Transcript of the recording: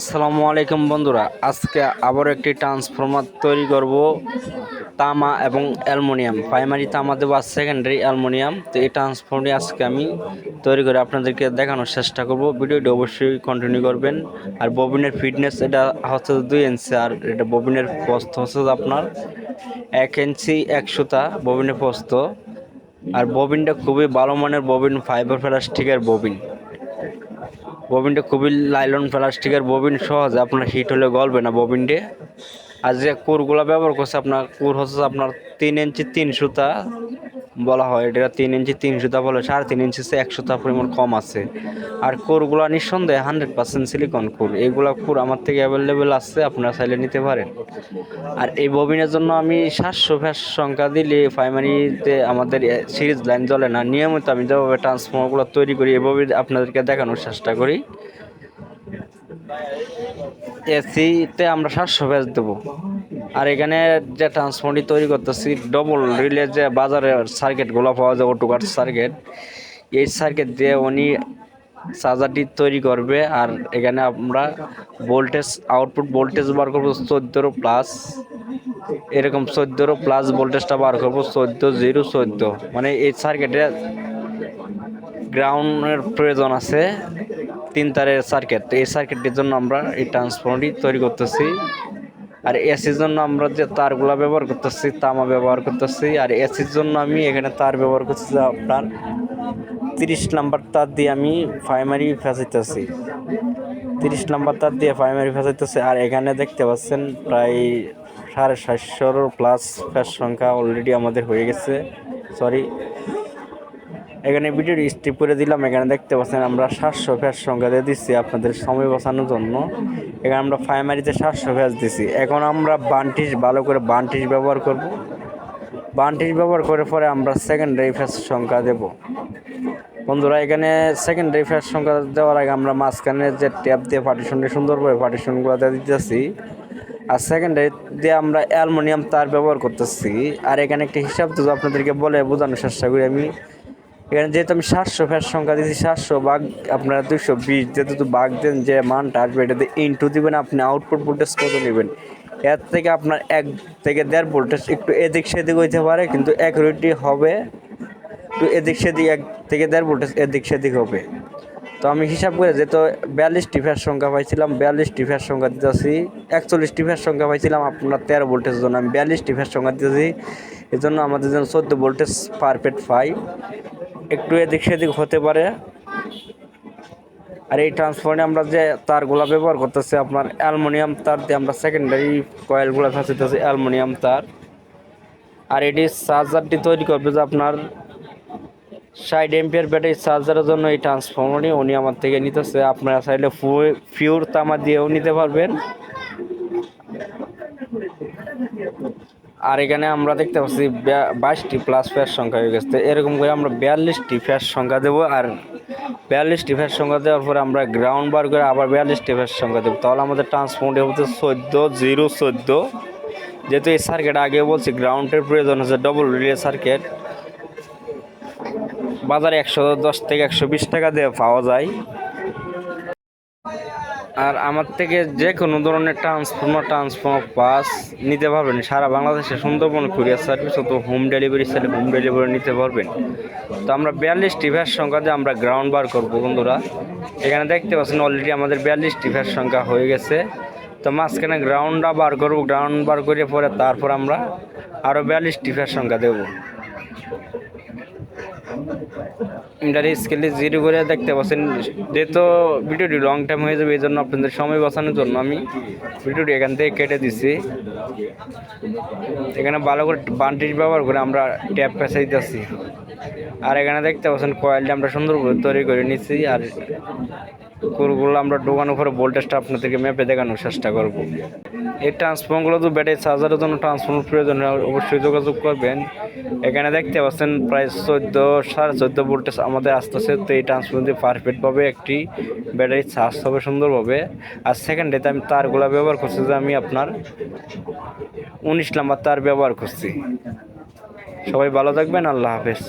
আসসালামু আলাইকুম বন্ধুরা, আজকে আবার একটি ট্রান্সফরমার তৈরি করব তামা এবং অ্যালুমিনিয়াম প্রাইমারি তামা দেবো আর সেকেন্ডারি অ্যালুমিনিয়াম। তো এই ট্রান্সফর্মটি আজকে আমি তৈরি করে আপনাদেরকে দেখানোর চেষ্টা করব। ভিডিওটি অবশ্যই কন্টিনিউ করবেন। আর ববিনের ফিটনেস এটা হচ্ছে দুই ইঞ্চি আর এটা ববিনের প্রস্থ হচ্ছে আপনার এক ইঞ্চি এক সুতা ববিনের প্রস্থ। আর ববিনটা খুবই ভালো মানের ববিন ফাইবার প্লাস্টিকের ববিন ববিনটা খুবই লাইলন প্লাস্টিকের ববিন সহজে, আপনার হিট হলে গলবে না ববিনটি আর যে কুরগুলো ব্যবহার করছে, আপনার কুর হচ্ছে আপনার তিন ইঞ্চি তিন সুতা। বলা হয়, এটা তিন ইঞ্চি তিন সুতা বলে সাড়ে তিন ইঞ্চি এক সুতা পরিমাণ কম আছে। আর কুরগুলো নিঃসন্দেহে হান্ড্রেড পার্সেন্ট সিলিকন কোর এইগুলা কোর আমার থেকে অ্যাভেলেবেল আছে, আপনারা চাইলে নিতে পারেন। আর এই ববিনের জন্য আমি সাতশো ফ্যাস সংখ্যা দিলে প্রাইমারিতে আমাদের সিরিজ লাইন জ্বলে না। নিয়মিত আমি যেভাবে ট্রান্সফর্মারগুলো তৈরি করি, এই এভাবে আপনাদেরকে দেখানোর চেষ্টা করি। এসিতে আমরা সাতশো ফ্যাস দেবো। আর এখানে যে ট্রান্সফর্মারটি তৈরি করতেছি ডবল রিলে যে বাজারে সার্কিটগুলো পাওয়া যায় অটোকার সার্কিট এই সার্কিট দিয়ে উনি চার্জারটি তৈরি করবে। আর এখানে আমরা ভোল্টেজ আউটপুট ভোল্টেজ বার করব চোদ্দোরো প্লাস এরকম চোদ্দোরো প্লাস ভোল্টেজটা বার করব চোদ্দ জিরো চোদ্দ। মানে এই সার্কিটে গ্রাউন্ডের প্রয়োজন আছে তিন তারের সার্কিট এই সার্কিটটির জন্য আমরা এই ট্রান্সফর্মারটি তৈরি করতেছি। আর এসির জন্য আমরা যে তারগুলা ব্যবহার করতেছি, তামা ব্যবহার করতেছি, আর এসির জন্য আমি এখানে তার ব্যবহার করতেছি, আপনার তিরিশ নাম্বার তার দিয়ে আমি প্রাইমারি ফেসাইতেছি তিরিশ নাম্বার তার দিয়ে প্রাইমারি ফেসাইতেছি আর এখানে দেখতে পাচ্ছেন প্রায় সাড়ে সাতশোর প্লাস ফ্যাস সংখ্যা অলরেডি আমাদের হয়ে গেছে। সরি এখানে ভিডিওটি স্টিপ করে দিলাম। এখানে দেখতে পাচ্ছেন আমরা সাতশো ফ্যাস সংখ্যা দিয়ে দিচ্ছি আপনাদের সময় বাঁচানোর জন্য। এখানে আমরা প্রাইমারিতে সাতশো ফ্যাস দিছি এখন আমরা বান্টিস ভালো করে বান্টিস ব্যবহার করব। বান্টিস ব্যবহার করে পরে আমরা সেকেন্ডারি ফ্যাস সংখ্যা দেব। বন্ধুরা, এখানে সেকেন্ডারি ফ্যাস সংখ্যা দেওয়ার আগে আমরা মাঝখানে যে ট্যাপ দিয়ে পার্টিশনটা সুন্দরভাবে পার্টিশনগুলো দিতেছি। আর সেকেন্ডারি দিয়ে আমরা অ্যালুমিনিয়াম তার ব্যবহার করতেছি। আর এখানে একটা হিসাব তো আপনাদেরকে বলে বোঝানোর চেষ্টা করি আমি। এখানে যেহেতু আমি সাতশো ফ্যাট সংখ্যা দিয়েছি, সাতশো বাঘ আপনারা দুশো বিশ, যেহেতু বাঘ দেন যে মানটা আসবে, এটাতে ইনটু দিবেন, আপনি আউটপুট ভোল্টেজ কত নেবেন? এর থেকে আপনার এক থেকে দেড় ভোল্টেজ একটু এদিক সেদিক হইতে পারে, কিন্তু অ্যাকুরেটি হবে। একটু এদিক সেদিক, এক থেকে দেড় ভোল্টেজ এদিক সেদিক হবে। তো আমি হিসাব করে যেহেতু বিয়াল্লিশটি ফ্যাস সংখ্যা পাইছিলাম, বিয়াল্লিশটি ফ্যাস সংখ্যা দিতেছি, একচল্লিশটি ফ্যাস সংখ্যা পাইছিলাম, আপনার তেরো ভোল্টেজের জন্য আমি বিয়াল্লিশটি ফ্যাস সংখ্যা দিতেছি। এই জন্য আমাদের জন্য চোদ্দ ভোল্টেজ পারফেক্ট পাই একটু এদিক সেদিক হতে পারে। আর এই ট্রান্সফর্মে আমরা যে তারগুলো ব্যবহার করতেছি, আপনার অ্যালুমিনিয়াম তার দিয়ে আমরা সেকেন্ডারি কয়েলগুলো ফাঁসিতেছি অ্যালুমিনিয়াম তার। আর এটি চার্জারটি তৈরি করবে যে আপনার ষাট এমপিয়ার ব্যাটারি চার্জারের জন্য এই ট্রান্সফর্মারটি উনি আমার থেকে নিতেছে। আপনারা চাইলে ফিউর তামা দিয়েও নিতে পারবেন। আর এখানে আমরা দেখতে পাচ্ছি বাইশটি প্লাস ফ্যাস সংখ্যা হয়ে গেছে। এরকম করে আমরা বিয়াল্লিশটি ফ্যাস সংখ্যা দেবো আর বিয়াল্লিশটি ফ্যাস সংখ্যা দেওয়ার পরে আমরা গ্রাউন্ড বার করে আবার বিয়াল্লিশটি ফ্যাস সংখ্যা দেবো। তাহলে আমাদের ট্রান্সফর্মটি হচ্ছে চোদ্দ জিরো চোদ্দ। যেহেতু এই সার্কিট আগে বলছি গ্রাউন্ডের প্রয়োজন হচ্ছে ডবল রিলে সার্কিট বাজারে একশো দশ থেকে একশো বিশ টাকা দিয়ে পাওয়া যায়। আর আমার থেকে যে কোনো ধরনের ট্রান্সফর্মার ট্রান্সফর্মার পাস নিতে পারবেন। সারা বাংলাদেশে সুন্দরবন কুরিয়ার সার্ভিস তো হোম ডেলিভারি চাইলে হোম ডেলিভারি নিতে পারবেন। তো আমরা বিয়াল্লিশ টিভার সংখ্যা দিয়ে আমরা গ্রাউন্ড বার করব বন্ধুরা। এখানে দেখতে পাচ্ছেন অলরেডি আমাদের বিয়াল্লিশ টিভার সংখ্যা হয়ে গেছে। তো মাঝখানে গ্রাউন্ডটা বার করব। গ্রাউন্ড বার করে পরে তারপর আমরা আরও বিয়াল্লিশ টিভার সংখ্যা দেবো। ইন্টার স্কেলে জিরো করে দেখতে পাচ্ছেন। যেহেতু ভিডিওটি লং টাইম হয়ে যাবে এই জন্য আপনাদের সময় বাঁচানোর জন্য আমি ভিডিওটি এখান থেকে কেটে দিচ্ছি। এখানে ভালো করে বান্টিস ব্যবহার করে আমরা ট্যাপ পেঁচে দিতেছি আর এখানে দেখতে পাচ্ছেন কয়েলটা আমরা সুন্দর করে তৈরি করে নিচ্ছি, আর কুরগুলো আমরা ঢোকানোর পরে ভোল্টেজটা আপনাদেরকে ম্যাপে দেখানোর চেষ্টা করব। এই ট্রান্সফর্মগুলো তো ব্যাটারি চার্জারের জন্য ট্রান্সফর্ম প্রয়োজন, অবশ্যই যোগাযোগ করবেন। এখানে দেখতে পাচ্ছেন প্রায় চোদ্দ, সাড়ে চোদ্দ ভোল্টেজ আমাদের আসতেছে। তো এই ট্রান্সফর্ম পারফেক্টভাবে একটি ব্যাটারি চার্জ হবে সুন্দরভাবে। আর সেকেন্ড ডেতে আমি তারগুলো ব্যবহার করছি যে আমি আপনার উনিশ নাম্বার তার ব্যবহার করছি। সবাই ভালো থাকবেন, আল্লাহ হাফেজ।